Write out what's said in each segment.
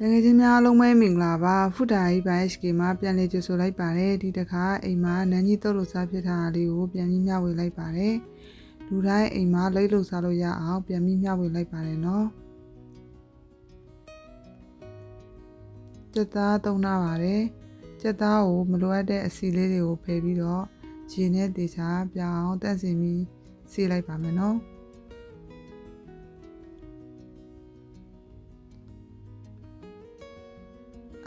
တကယ်ချင်းများအားလုံးပဲမင်္ဂလာပါဖုတာကြီးဘိုင် HK မှာပြန်လည်ကြိုဆိုလိုက်ပါတယ်ဒီတစ်ခါအိမ်မှာနန်းကြီးတုတ်လို့စားဖြစ်တာလေးကိုပြန်ပြီးမျှဝေလိုက်ပါတယ်လူတိုင်းအိမ်မှာလိတ်လို့စားလို့ရအောင်ပြန်ပြီးမျှဝေလိုက်ပါတယ်နော်စက်သားသုံးနာပါတယ်စက်သားကိုမလိုအပ်တဲ့အစီလေးတွေကိုဖယ်ပြီးတော့ရေနဲ့တေချာပြောင်းအောင်တန့်စင်ပြီးဆေးလိုက်ပါမယ်နော်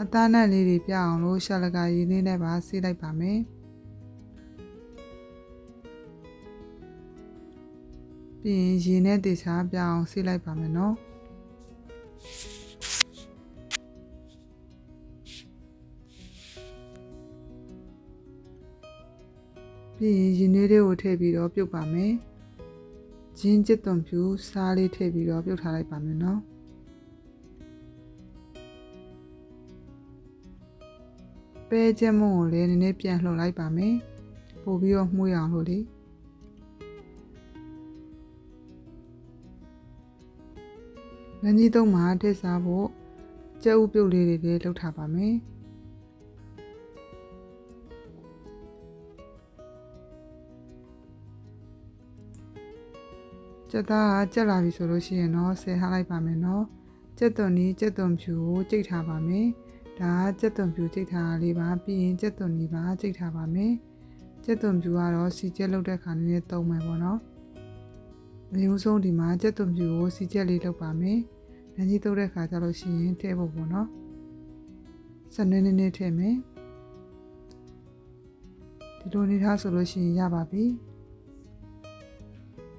အသားနဲ့လေးတွေပြအောင်လို့ရှာလကရည်လေးနဲ့ပါဆေးလိုက်ပါမယ်ပြီးရင်ရည်နဲ့တေချာပြအောင်ဆေးလိုက်ပါမယ်နော်ပြီးရင်ရည်နွေးလေးကိုထည့်ပြီးတော့ပြုတ်ပါမယ်ဂျင်းကျစ်သွန်ဖြူစားလေးထည့်ပြီးတော့ပြုတ်ထားလိုက်ပါမယ်နော် ပဲကျက်မုံကိုလည်းနည်းနည်းပြန်လှုပ်လိုက်ပါမယ်ပို့ပြီးတော့မှုရအောင်လို့လေလမ်းကြီးသုံးမှာထည့်စားဖို့ကျက်ဥပြုတ်လေးတွေလည်းလှုပ်ထားပါမယ်ကျက်သားကကျက်လာပြီဆိုလို့ရှိရင်တော့ဆယ်ထားလိုက်ပါမယ်နော်ကျက်သွန်နီးကျက်သွန်ဖြူကိုကြိတ်ထားပါမယ် ဒါကကြက်သွန်ဖြူကြိတ်ထားတာလေးပါပြီးရင်ကြက်သွန်ဒီပါကြိတ်ထားပါမယ်ကြက်သွန်ဖြူကတော့စီကျက်လောက်တဲ့ခါနည်းနည်းသုံးမယ်ပေါ့နော်အမျိုးဆုံးဒီမှာကြက်သွန်ဖြူကိုစီကျက်လေးလောက်ပါမယ်နန်းကြီးတုပ်တဲ့ခါကျလို့ရှိရင်ထည့်ဖို့ပေါ့နော်စနည်းနည်းနည်းထည့်မယ်ဒီလိုနေထားဆိုလို့ရှိရင်ရပါပြီ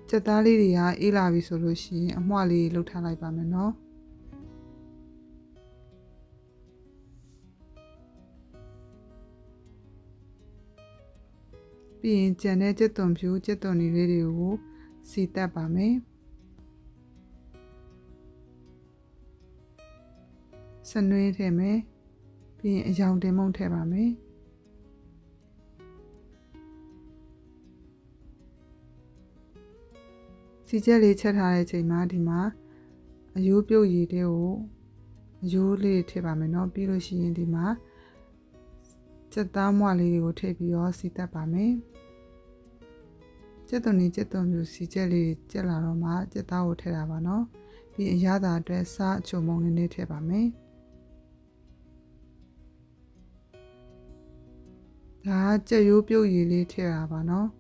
ကြက်သားလေးတွေကအေးလာပြီဆိုလို့ရှိရင်အမွှလေးလှုပ်ထားလိုက်ပါမယ်နော် ပြီးရင်ကြံတဲ့ကြက်သွန်ဖြူကြက်သွန်နီလေးတွေကိုစီတက်ပါမယ်စနွေးထည့်မယ်ပြီးရင်အယောင်တင်မုံထည့်ပါမယ်စီချက်လေးချက်ထားတဲ့ချိန်မှာဒီမှာအယိုးပြုတ်ရည်တွေကိုအယိုးလေးထည့်ပါမယ်เนาะပြီးလို့ရှိရင်ဒီမှာ စက်သားမွလေးတွေကိုထည့်ပြီးတော့စီတက်ပါမယ်။စက်သွန်နေစက်သွန်မျိုးစီချက်လေးကျက်လာတော့မှစက်သားကိုထည့်တာပါနော်။ပြီးအရသာအတွက်စားအချုံမုံလေးနဲ့ထည့်ပါမယ်။ဒါကကြက်ရိုးပြုတ်ရည်လေးထည့်တာပါနော်။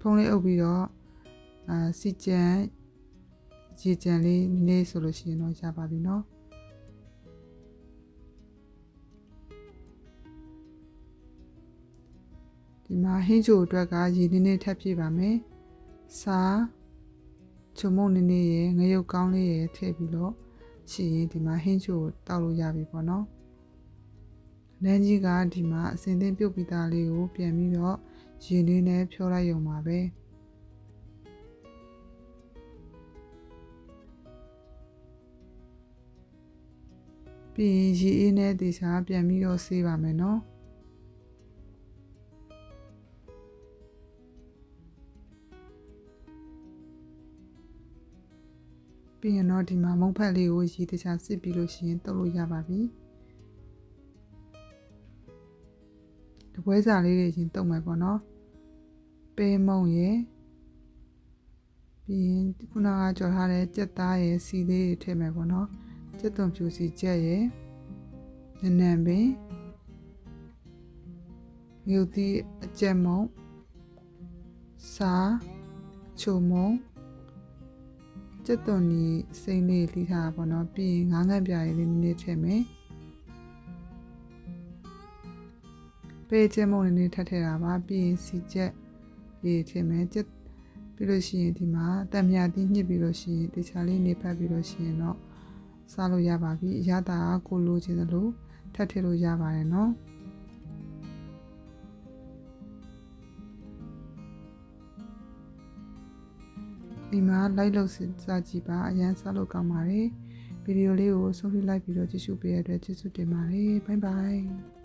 ဖုံးလေးအုပ်ပြီးတော့အာစီကြံ ရေကြံလေးနည်းနည်းဆိုလို့ရှိရင်တော့ရပါပြီเนาะဒီမှာဟင်းချိုအတွက်ကရေနည်းနည်းထပ်ပြပါမယ်စားချုံမုံနည်းနည်းရယ်ငရုတ်ကောင်းလေးရယ်ထည့်ပြီးတော့ရှိရင်ဒီမှာဟင်းချိုကိုတောက်လို့ရပြီပေါ့နော်လမ်းကြီးကဒီမှာအစင်သင်းပြုတ်ပြီးသားလေးကိုပြန်ပြီးတော့ရေနည်းနဲ့ဖြောလိုက်ရုံပါပဲ။ ပြီးရင်ရေအေးနဲ့တေချာပြန်ပြီးတော့ဆေးပါမယ်နော်ပြီးရင်တော့ဒီမှာမုံဖက်လေးကိုရေတေချာစစ်ပြီးလို့ရှိရင်တုပ်လို့ရပါပြီတပွဲစာလေးတွေချင်းတုပ်မယ်ပေါ့နော်ပဲမုံရယ်ပြီးရင်ခုနကကြော်ထားတဲ့ကြက်သားရယ်စီလေးတွေထည့်မယ်ပေါ့နော် ကျက်သွန်ဖြူစီကျက်ရဲ့နနံပင်မြို့သီးအကျက်မုံစာချုံမုံကျက်သွန်နီစိမ့်လေးလှီးထားတာပေါ့နော်ပြီးရင်ငါးငန့်ပြားလေးနည်းနည်းထည့်မယ်ပေးကျက်မုံနည်းနည်းထပ်ထည့်တာပါပြီးရင်စီကျက်လေးထည့်မယ်ကျက်ပြီးလို့ရှိရင်ဒီမှာတက်မြတီးညှစ်ပြီးလို့ရှိရင်တခြားလေးနေဖက်ပြီးလို့ရှိရင်တော့ စားလို့ရပါပြီအရသာကကိုလိုချင်သလိုထပ်ထည့်လို့ရပါတယ်နော်ဒီမှာ like လုပ်စားကြည့်ပါအရန်စားလို့ကောင်းပါတယ်ဗီဒီယိုလေးကိုဆုံးဖြတ်လိုက်ပြီးတော့ကြည့်ရှုပေးရတဲ့အတွက်ကျေးဇူးတင်ပါတယ်ဘိုင်ဘိုင်